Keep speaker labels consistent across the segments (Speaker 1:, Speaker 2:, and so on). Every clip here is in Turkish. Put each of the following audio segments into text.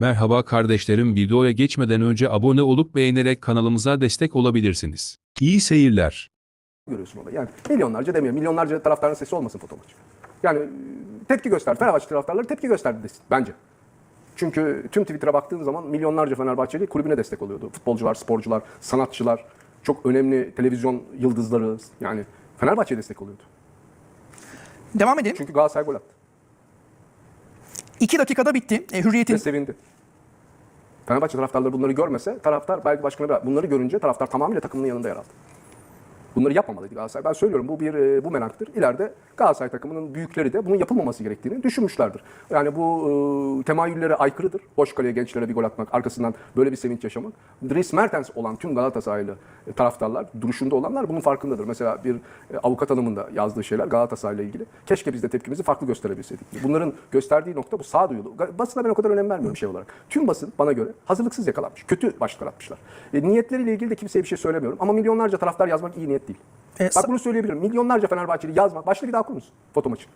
Speaker 1: Merhaba kardeşlerim videoya geçmeden önce abone olup beğenerek kanalımıza destek olabilirsiniz. İyi seyirler.
Speaker 2: görüyorsun orada. Yani milyonlarca demiyor. Milyonlarca taraftarın sesi olmasın foto maçı. Yani e, tepki göster. Fenerbahçe taraftarları tepki gösterdi desin bence. Çünkü tüm Twitter'a baktığın zaman milyonlarca Fenerbahçeli kulübüne destek oluyordu. Futbolcular, sporcular, sanatçılar, çok önemli televizyon yıldızları yani Fenerbahçe'ye destek oluyordu.
Speaker 3: Devam edelim.
Speaker 2: Çünkü Galatasaray gol attı
Speaker 3: 2 dakikada bitti. E,
Speaker 2: ve
Speaker 3: Hürriyet'in
Speaker 2: sevindi. Fenerbahçe taraftarları bunları görmese taraftar belki başkana bir- bunları görünce taraftar tamamıyla takımının yanında yer aldı. Bunları yapmamalıydı Galatasaray. Ben söylüyorum bu bir e, bu menaktır. İleride Galatasaray takımının büyükleri de bunun yapılmaması gerektiğini düşünmüşlerdir. Yani bu e, temayüllere aykırıdır. Boş kaleye gençlere bir gol atmak, arkasından böyle bir sevinç yaşamak. Dries Mertens olan tüm Galatasaraylı e, taraftarlar, duruşunda olanlar bunun farkındadır. Mesela bir e, avukat hanımın da yazdığı şeyler Galatasaray'la ilgili. Keşke biz de tepkimizi farklı gösterebilseydik. Bunların gösterdiği nokta bu sağduyulu. Basına ben o kadar önem vermiyorum şey olarak. Tüm basın bana göre hazırlıksız yakalanmış. Kötü başlıklar atmışlar. E, niyetleriyle ilgili de kimseye bir şey söylemiyorum. Ama milyonlarca taraftar yazmak iyi niyet değil.
Speaker 3: E,
Speaker 2: Bak bunu söyleyebilirim. Milyonlarca Fenerbahçeli yazmak. Başta bir daha okur musun foto maçı?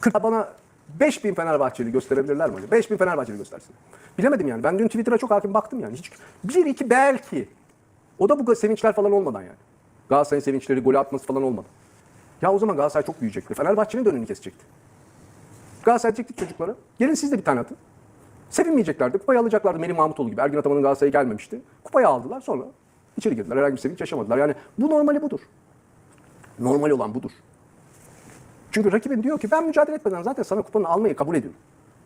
Speaker 3: Kırk-
Speaker 2: Bana 5000 Fenerbahçeli gösterebilirler mi hocam? 5000 Fenerbahçeli göstersin. Bilemedim yani. Ben dün Twitter'a çok hakim baktım yani. Hiç bir iki belki. O da bu sevinçler falan olmadan yani. Galatasaray'ın sevinçleri, golü atması falan olmadı. Ya o zaman Galatasaray çok büyüyecekti. Fenerbahçe'nin de önünü kesecekti. Galatasaray diyecektik çocuklara. Gelin siz de bir tane atın. Sevinmeyeceklerdi. Kupayı alacaklardı Melih Mahmutoğlu gibi. Ergin Ataman'ın Galatasaray'a gelmemişti. Kupayı aldılar sonra içeri girdiler. Herhangi bir sevinç yaşamadılar. Yani bu normali budur. Normal olan budur. Çünkü rakibin diyor ki ben mücadele etmeden zaten sana kupanı almayı kabul ediyorum.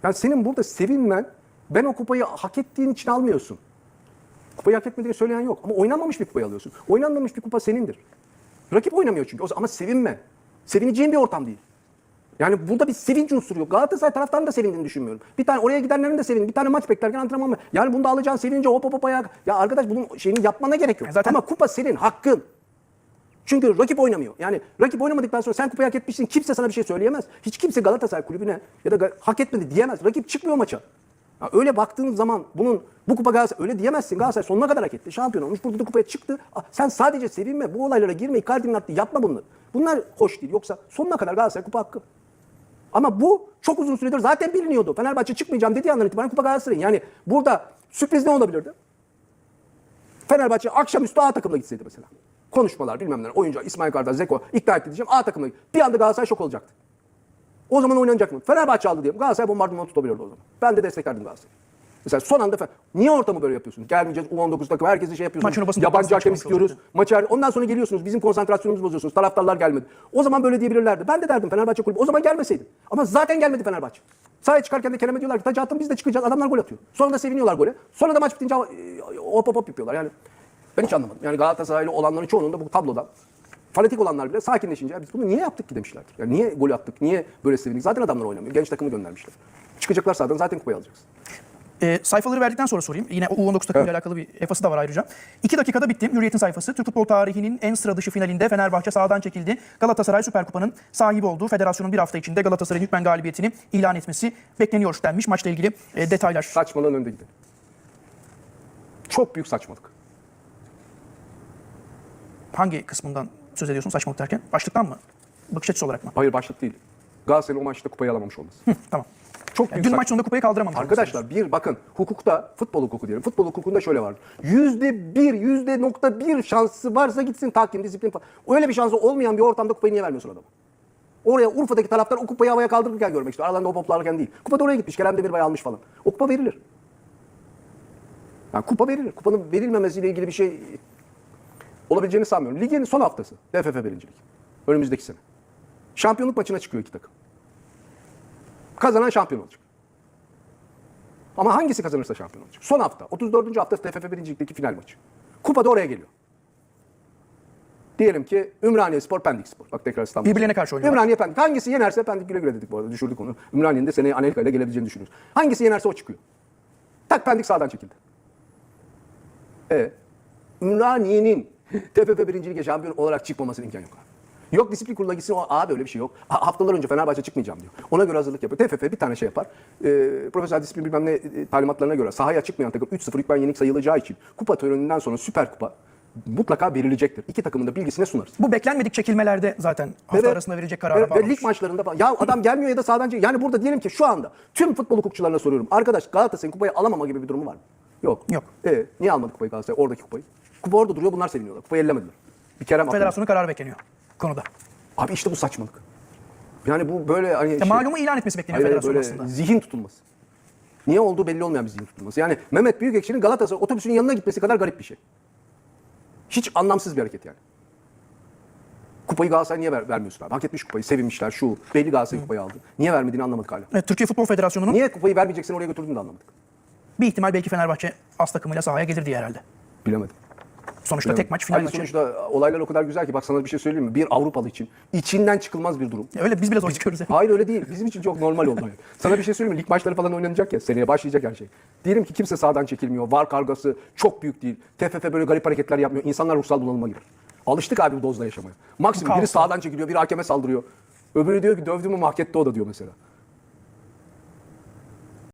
Speaker 2: Yani senin burada sevinmen ben o kupayı hak ettiğin için almıyorsun. Kupayı hak etmediğini söyleyen yok. Ama oynanmamış bir kupayı alıyorsun. Oynanmamış bir kupa senindir. Rakip oynamıyor çünkü. Ama sevinme. Sevineceğin bir ortam değil. Yani burada bir sevinç unsuru yok. Galatasaray taraftarının da sevindiğini düşünmüyorum. Bir tane oraya gidenlerin de sevindi. Bir tane maç beklerken antrenman mı? Yani bunda alacağın sevince hop hop hop ayağa. Ya arkadaş bunun şeyini yapmana gerek yok.
Speaker 3: Zaten-
Speaker 2: Ama kupa senin hakkın. Çünkü rakip oynamıyor. Yani rakip oynamadıktan sonra sen kupayı hak etmişsin. Kimse sana bir şey söyleyemez. Hiç kimse Galatasaray kulübüne ya da hak etmedi diyemez. Rakip çıkmıyor maça. Ya öyle baktığın zaman bunun bu kupa Galatasaray öyle diyemezsin. Galatasaray sonuna kadar hak etti. Şampiyon olmuş. Burada da kupaya çıktı. Sen sadece sevinme. Bu olaylara girme. Icardi'nin attığı yapma bunları. Bunlar hoş değil. Yoksa sonuna kadar Galatasaray kupa hakkı. Ama bu çok uzun süredir zaten biliniyordu. Fenerbahçe çıkmayacağım dediği andan itibaren kupa Galatasaray'ın. Yani burada sürpriz ne olabilirdi? Fenerbahçe akşamüstü A takımla gitseydi mesela. Konuşmalar bilmem neler. Oyuncu İsmail Kartal, Zeko ikna etti diyeceğim. A takımla Bir anda Galatasaray şok olacaktı. O zaman oynanacak mı? Fenerbahçe aldı diyelim. Galatasaray bombardımanı tutabilirdi o zaman. Ben de desteklerdim Galatasaray'ı. Mesela son anda niye ortamı böyle yapıyorsunuz? Gelmeyeceğiz U19 takım herkesi şey yapıyorsunuz.
Speaker 3: Maçın basın
Speaker 2: Yabancı hakem istiyoruz. Maçı ondan sonra geliyorsunuz. Bizim konsantrasyonumuzu bozuyorsunuz. Taraftarlar gelmedi. O zaman böyle diyebilirlerdi. Ben de derdim Fenerbahçe kulübü. O zaman gelmeseydin. Ama zaten gelmedi Fenerbahçe. Sahaya çıkarken de Kerem'e diyorlar ki taç attım biz de çıkacağız. Adamlar gol atıyor. Sonra da seviniyorlar gole. Sonra da maç bitince e, hop hop hop yapıyorlar. Yani ben hiç anlamadım. Yani Galatasaraylı olanların çoğunun da bu tablodan fanatik olanlar bile sakinleşince "Ya biz bunu niye yaptık ki demişlerdir. Yani niye gol attık, niye böyle sevindik? Zaten adamlar oynamıyor. Genç takımı göndermişler. Çıkacaklar sahadan zaten kupayı alacaksın.
Speaker 3: E, sayfaları verdikten sonra sorayım. Yine o U19 takımıyla alakalı bir efası da var ayrıca. 2 dakikada bitti. Hürriyet'in sayfası. Türk futbol tarihinin en sıra dışı finalinde Fenerbahçe sahadan çekildi. Galatasaray Süper Kupa'nın sahibi olduğu federasyonun bir hafta içinde Galatasaray'ın hükmen galibiyetini ilan etmesi bekleniyor denmiş. Maçla ilgili e, detaylar.
Speaker 2: Saçmalığın önünde gidelim. Çok büyük saçmalık.
Speaker 3: Hangi kısmından söz ediyorsun saçmalık derken? Başlıktan mı? Bakış açısı olarak mı?
Speaker 2: Hayır başlık değil. Galatasaray'ın o maçta kupayı alamamış olması.
Speaker 3: Hı, tamam.
Speaker 2: Çok
Speaker 3: Yani dün maç sonunda kupayı kaldıramamış.
Speaker 2: Arkadaşlar bir bakın hukukta futbol hukuku diyelim. Futbol hukukunda şöyle var. Yüzde bir, yüzde nokta bir şansı varsa gitsin tahkim, disiplin falan. Öyle bir şansı olmayan bir ortamda kupayı niye vermiyorsun adama? Oraya Urfa'daki taraftar o kupayı havaya kaldırırken görmek istiyor. Aralarında o poplarken değil. Kupa da oraya gitmiş. Kerem Demirbay almış falan. O kupa verilir. Yani kupa verilir. Kupanın verilmemesiyle ilgili bir şey olabileceğini sanmıyorum. Ligin son haftası. DFF birincilik. Önümüzdeki sene. Şampiyonluk maçına çıkıyor iki takım. Kazanan şampiyon olacak. Ama hangisi kazanırsa şampiyon olacak. Son hafta. 34. hafta TFF birincilikteki final maçı. Kupa da oraya geliyor. Diyelim ki Ümraniye Spor, Pendik Spor. Bak tekrar İstanbul.
Speaker 3: Birbirlerine karşı oynuyorlar.
Speaker 2: Ümraniye Pendik. Hangisi yenerse Pendik güle güle dedik bu arada. Düşürdük onu. Ümraniye'nin de seneye Anelka ile gelebileceğini düşünüyoruz. Hangisi yenerse o çıkıyor. Tak Pendik sağdan çekildi. E Ümraniye'nin TFF birincilik şampiyon olarak çıkmamasının imkanı yok. Yok disiplin kuruluna gitsin o abi öyle bir şey yok. Ha- Haftalar önce Fenerbahçe çıkmayacağım diyor. Ona göre hazırlık yapıyor. TFF bir tane şey yapar. Ee, profesyonel disiplin bilmem ne e, talimatlarına göre sahaya çıkmayan takım 3-0 hükmen yenik sayılacağı için kupa töreninden sonra süper kupa mutlaka verilecektir. İki takımın da bilgisine sunarız.
Speaker 3: Bu beklenmedik çekilmelerde zaten hafta
Speaker 2: Evet.
Speaker 3: arasında verilecek karara
Speaker 2: Evet, ve
Speaker 3: bağlı.
Speaker 2: lig maçlarında falan. Ya adam gelmiyor ya da sağdan çek- Yani burada diyelim ki şu anda tüm futbol hukukçularına soruyorum. Arkadaş Galatasaray'ın kupayı alamama gibi bir durumu var mı? Yok.
Speaker 3: Yok.
Speaker 2: E, niye almadı kupayı Galatasaray? Oradaki kupayı. Kupa orada duruyor bunlar seviniyorlar. Kupayı ellemediler. Bir kere mi?
Speaker 3: Federasyonun kararı bekleniyor konuda.
Speaker 2: Abi işte bu saçmalık. Yani bu böyle hani
Speaker 3: Ya
Speaker 2: şey-
Speaker 3: malumu ilan etmesi bekleniyor
Speaker 2: Hayır, böyle
Speaker 3: aslında.
Speaker 2: zihin tutulması. Niye olduğu belli olmayan bir zihin tutulması. Yani Mehmet Büyükekşi'nin Galatasaray otobüsünün yanına gitmesi kadar garip bir şey. Hiç anlamsız bir hareket yani. Kupayı Galatasaray niye ver, vermiyorsun abi? Hak etmiş kupayı, sevinmişler şu. Belli Galatasaray kupayı aldı. Niye vermediğini anlamadık hala.
Speaker 3: Evet, Türkiye Futbol Federasyonu'nun
Speaker 2: Niye kupayı vermeyeceksin oraya götürdüğünü de anlamadık.
Speaker 3: bir ihtimal belki Fenerbahçe az takımıyla sahaya gelir diye herhalde.
Speaker 2: Bilemedim.
Speaker 3: Sonuçta tek maç final
Speaker 2: Hayır,
Speaker 3: maçı.
Speaker 2: sonuçta olaylar o kadar güzel ki bak sana bir şey söyleyeyim mi? Bir Avrupalı için içinden çıkılmaz bir durum.
Speaker 3: Ya Öyle biz bile zor çıkıyoruz. yani.
Speaker 2: Hayır öyle değil. Bizim için çok normal oldu. Sana bir şey söyleyeyim mi? Lig maçları falan oynanacak ya. Seneye başlayacak her şey. Diyelim ki kimse sağdan çekilmiyor. Var kargası çok büyük değil. TFF böyle garip hareketler yapmıyor. İnsanlar ruhsal bunalıma girer. Alıştık abi bu dozla yaşamaya. Maksimum biri sağdan çekiliyor, biri hakeme saldırıyor. Öbürü diyor ki dövdüm mü mahkette o da diyor mesela.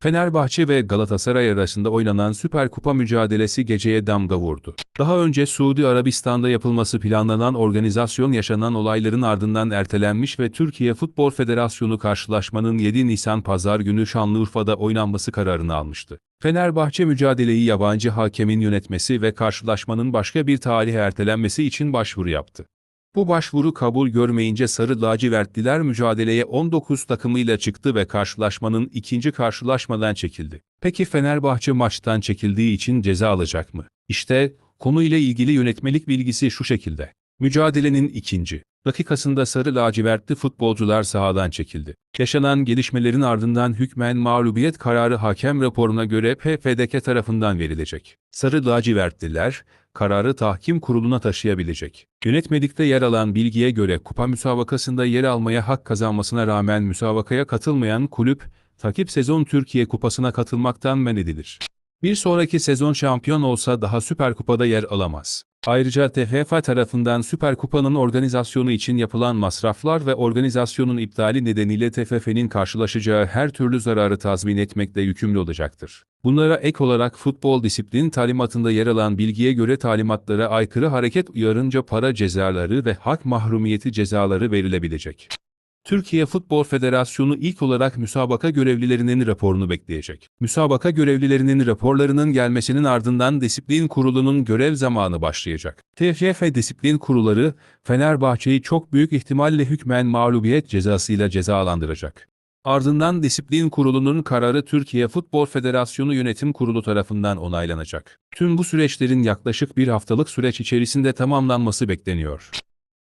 Speaker 1: Fenerbahçe ve Galatasaray arasında oynanan Süper Kupa mücadelesi geceye damga vurdu. Daha önce Suudi Arabistan'da yapılması planlanan organizasyon yaşanan olayların ardından ertelenmiş ve Türkiye Futbol Federasyonu karşılaşmanın 7 Nisan Pazar günü Şanlıurfa'da oynanması kararını almıştı. Fenerbahçe mücadeleyi yabancı hakemin yönetmesi ve karşılaşmanın başka bir tarihe ertelenmesi için başvuru yaptı. Bu başvuru kabul görmeyince Sarı Lacivertliler mücadeleye 19 takımıyla çıktı ve karşılaşmanın ikinci karşılaşmadan çekildi. Peki Fenerbahçe maçtan çekildiği için ceza alacak mı? İşte konuyla ilgili yönetmelik bilgisi şu şekilde. Mücadelenin ikinci dakikasında Sarı Lacivertli futbolcular sahadan çekildi. Yaşanan gelişmelerin ardından hükmen mağlubiyet kararı hakem raporuna göre PFDK tarafından verilecek. Sarı Lacivertliler, kararı tahkim kuruluna taşıyabilecek. Yönetmelikte yer alan bilgiye göre kupa müsabakasında yer almaya hak kazanmasına rağmen müsabakaya katılmayan kulüp, takip sezon Türkiye Kupası'na katılmaktan men edilir. Bir sonraki sezon şampiyon olsa daha Süper Kupa'da yer alamaz. Ayrıca TFF tarafından Süper Kupa'nın organizasyonu için yapılan masraflar ve organizasyonun iptali nedeniyle TFF'nin karşılaşacağı her türlü zararı tazmin etmekle yükümlü olacaktır. Bunlara ek olarak futbol disiplin talimatında yer alan bilgiye göre talimatlara aykırı hareket uyarınca para cezaları ve hak mahrumiyeti cezaları verilebilecek. Türkiye Futbol Federasyonu ilk olarak müsabaka görevlilerinin raporunu bekleyecek. Müsabaka görevlilerinin raporlarının gelmesinin ardından disiplin kurulunun görev zamanı başlayacak. TFF Disiplin Kurulları, Fenerbahçe'yi çok büyük ihtimalle hükmen mağlubiyet cezasıyla cezalandıracak. Ardından Disiplin Kurulu'nun kararı Türkiye Futbol Federasyonu Yönetim Kurulu tarafından onaylanacak. Tüm bu süreçlerin yaklaşık bir haftalık süreç içerisinde tamamlanması bekleniyor.